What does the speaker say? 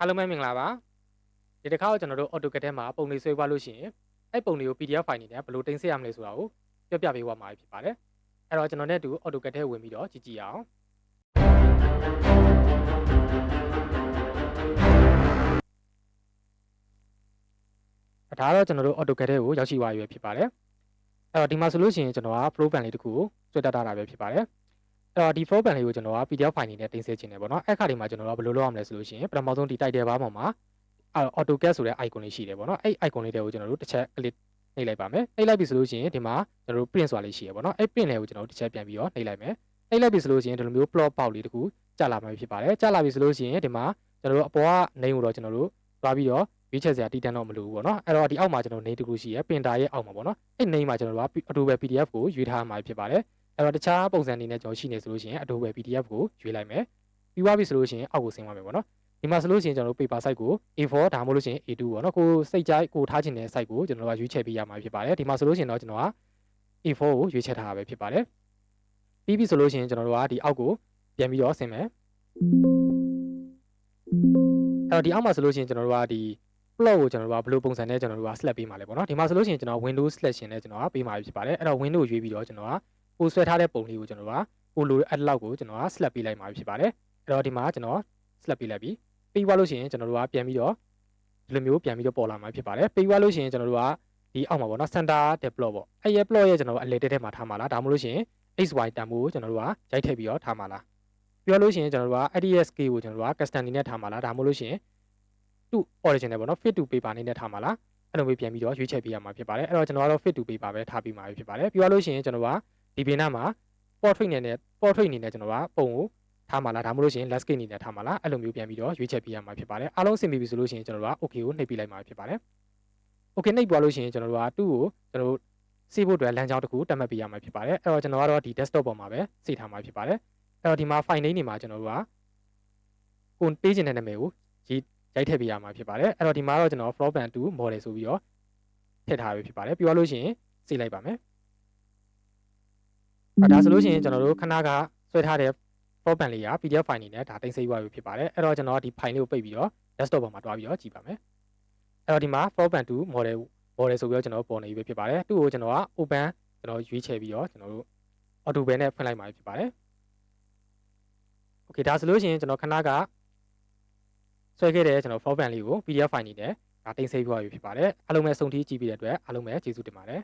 အားလုံးပဲမင်္ဂလာပါဒီတစ်ခါတော့ကျွန်တော်တို့ AutoCAD ထဲမှာပုံတွေဆွဲသွားလို့ရှိရင်အဲ့ပုံတွေကို PDF file နေနဲ့ဘယ်လိုတင်ဆက်ရမလဲဆိုတာကိုပြောပြပေးသွားမှာဖြစ်ပါတယ်အဲ့တော့ကျွန်တော်နဲ့အတူ AutoCAD ထဲဝင်ပြီးတော့ကြည့်ကြည့်ရအောင်ဒါကတော့ကျွန်တော်တို့ AutoCAD ထဲကိုရောက်ရှိသွားပြီပဲဖြစ်ပါတယ်အဲ့တော့ဒီမှာဆိုလို့ရှိရင်ကျွန်တော်က flow plan လေးတစ်ခုကိုဆွဲတက်ထားတာပဲဖြစ်ပါတယ် အဲ့တော့ဒီ flow plan လေးကိုကျွန်တော်က PDF file နေနဲ့တင်ဆက်ခြင်းတယ်ပေါ့နော်အဲ့ခါဒီမှာကျွန်တော်ကဘယ်လိုလုပ်ရမလဲဆိုလို့ရှိရင်ပထမဆုံးဒီ title bar ပေါ်မှာအဲ့ AutoCAD ဆိုတဲ့ icon လေးရှိတယ်ပေါ့နော်အဲ့ icon လေးတွေကိုကျွန်တော်တို့တစ်ချက် click နှိပ်လိုက်ပါမယ်နှိပ်လိုက်ပြီဆိုလို့ရှိရင်ဒီမှာကျွန်တော်တို့ print ဆိုတာလေးရှိရပေါ့နော်အဲ့ print လေးကိုကျွန်တော်တို့တစ်ချက်ပြန်ပြီးတော့နှိပ်လိုက်မယ်နှိပ်လိုက်ပြီဆိုလို့ရှိရင်ဒီလိုမျိုး plot box လေးတစ်ခုကြာလာမှာဖြစ်ပါတယ်ကြာလာပြီဆိုလို့ရှိရင်ဒီမှာကျွန်တော်တို့အပေါ်ကနေကိုတော့ကျွန်တော်တို့သွားပြီးတော့ရွေးချယ်စရာတည်တန်းတော့မလိုဘူးပေါ့နော်အဲ့တော့ဒီအောက်မှာကျွန်တော်နေတစ်ခုရှိရပင်တာရဲ့အောက်မှာပေါ့နော်အဲ့နေမှာကျွန်တော်တို့က Adobe PDF ကိုရွေးထားမှာဖြစ်ပါတယ် အဲ့တော့တခြားပုံစံအနေနဲ့ကျွန်တော်ရှိနေဆိုလို့ရှိရင် Adobe PDF ကိုရွေးလိုက်မယ်ပြီးသွားပြီဆိုလို့ရှိရင်အောက်ကိုဆင်းသွားမယ်ပေါ့နော်ဒီမှာဆိုလို့ရှိရင်ကျွန်တော်တို့ paper size ကို A4 ဒါမှမဟုတ်လို့ရှိရင် A2 ပေါ့နော်ကိုစိတ်ကြိုက်ကိုထားချင်တဲ့ size ကိုကျွန်တော်တို့ကရွေးချယ်ပေးရမှာဖြစ်ပါတယ်ဒီမှာဆိုလို့ရှိရင်တော့ကျွန်တော်က A4 ကိုရွေးချယ်ထားတာပဲဖြစ်ပါတယ်ပြီးပြီဆိုလို့ရှိရင်ကျွန်တော်တို့ကဒီအောက်ကိုပြန်ပြီးတော့ဆင်းမယ်အဲ့တော့ဒီအောက်မှာဆိုလို့ရှိရင်ကျွန်တော်တို့ကဒီ plot ကိုကျွန်တော်တို့ကဘယ်လိုပုံစံနဲ့ကျွန်တော်တို့က select ပေးမှာလဲပေါ့နော်ဒီမှာဆိုလို့ရှိရင်ကျွန်တော် window selection နဲ့ကျွန်တော်ကပေးမှာဖြစ်ပါတယ်အဲ့တော့ window ရွေးပြီးတော့ကျွန်တော်က ကိုဆွဲထားတဲ့ပုံလေးကိုကျွန်တော်ကကိုလိုအဲ့လောက်ကိုကျွန်တော်က select ပေးလိုက်မှာဖြစ်ပါတယ်အဲ့တော့ဒီမှာကျွန်တော် select ပေးလိုက်ပြီပြီးသွားလို့ရှိရင်ကျွန်တော်တို့ကပြန်ပြီးတော့ဒီလိုမျိုးပြန်ပြီးတော့ပေါ်လာမှာဖြစ်ပါတယ်ပြီးသွားလို့ရှိရင်ကျွန်တော်တို့ကဒီအောက်မှာပေါ့နော် center deplot ပေါ့အဲ့ရဲ့ plot ရဲ့ကျွန်တော်တို့အလေတက်ထဲမှာထားမှာလားဒါမှမဟုတ်လို့ရှိရင် xy တန်ဖိုးကိုကျွန်တော်တို့ကရိုက်ထည့်ပြီးတော့ထားမှာလားပြောလို့ရှိရင်ကျွန်တော်တို့က ADSK ကိုကျွန်တော်တို့က custom အနေနဲ့ထားမှာလားဒါမှမဟုတ်လို့ရှိရင်သူ့ original ပေါ့နော် fit to paper အနေနဲ့ထားမှာလားအဲ့လိုမျိုးပြန်ပြီးတော့ရွေးချယ်ပေးရမှာဖြစ်ပါတယ်အဲ့တော့ကျွန်တော်ကတော့ fit to paper ပဲထားပြီးမှာဖြစ်ပါတယ်ပြီးသွားလို့ရှိရင်ကျွန်တော်က ဒီပင်နာမှာ portrait အနေနဲ့ portrait အနေနဲ့ကျွန်တော်ကပုံကိုထားမှာလားဒါမှမဟုတ်လို့ရှိရင် landscape အနေနဲ့ထားမှာလားအဲ့လိုမျိုးပြန်ပြီးတော့ရွေးချယ်ပေးရမှာဖြစ်ပါတယ်အားလုံးအဆင်ပြေပြီဆိုလို့ရှိရင်ကျွန်တော်တို့က okay ကိုနှိပ်ပေးလိုက်မှာဖြစ်ပါတယ် okay နှိပ်သွားလို့ရှိရင်ကျွန်တော်တို့ကသူ့ကိုကျွန်တော်တို့စေဖို့အတွက်လမ်းကြောင်းတစ်ခုတက်မှတ်ပေးရမှာဖြစ်ပါတယ်အဲ့တော့ကျွန်တော်ကတော့ဒီ desktop ပေါ်မှာပဲစေထားမှာဖြစ်ပါတယ်အဲ့တော့ဒီမှာ file name တွေမှာကျွန်တော်တို့ကကိုပေးခြင်းတဲ့နာမည်ကိုရေးရိုက်ထည့်ပေးရမှာဖြစ်ပါတယ်အဲ့တော့ဒီမှာတော့ကျွန်တော် floor plan 2 model ဆိုပြီးတော့ထည့်ထားရဖြစ်ပါတယ်ပြီးတော့လို့ရှိရင်စေလိုက်ပါမယ်အဲ့ ဒါဆိုလို့ရှိရင်ကျွန်တော်တို့ခဏကဆွဲထားတဲ့ floor plan လေးက PDF file အနေနဲ့ဒါတင်ဆက်ရွာပြီဖြစ်ပါတယ်အဲ့တော့ကျွန်တော်ဒီ file လေးကိုပိတ်ပြီးတော့ desktop ပေါ်မှာတွားပြီးတော့ကြည့်ပါမယ်အဲ့တော့ဒီမှာ floor plan 2 model model ဆိုပြီးတော့ကျွန်တော်ပေါ်နေပြီဖြစ်ပါတယ်သူ့ကိုကျွန်တော်က open ကျွန်တော်ရွေးချယ်ပြီးတော့ကျွန်တော်တို့ auto ban နဲ့ဖွင့်လိုက်မှာဖြစ်ပါတယ် okay ဒါဆိုလို့ရှိရင်ကျွန်တော်ခဏကဆွဲခဲ့တဲ့ကျွန်တော် floor plan လေးကို PDF file အနေနဲ့ဒါတင်ဆက်ရွာပြီဖြစ်ပါတယ်အားလုံးပဲစုံထီးကြည့်ပြီးတဲ့အတွက်အားလုံးပဲကျေးဇူးတင်ပါတယ်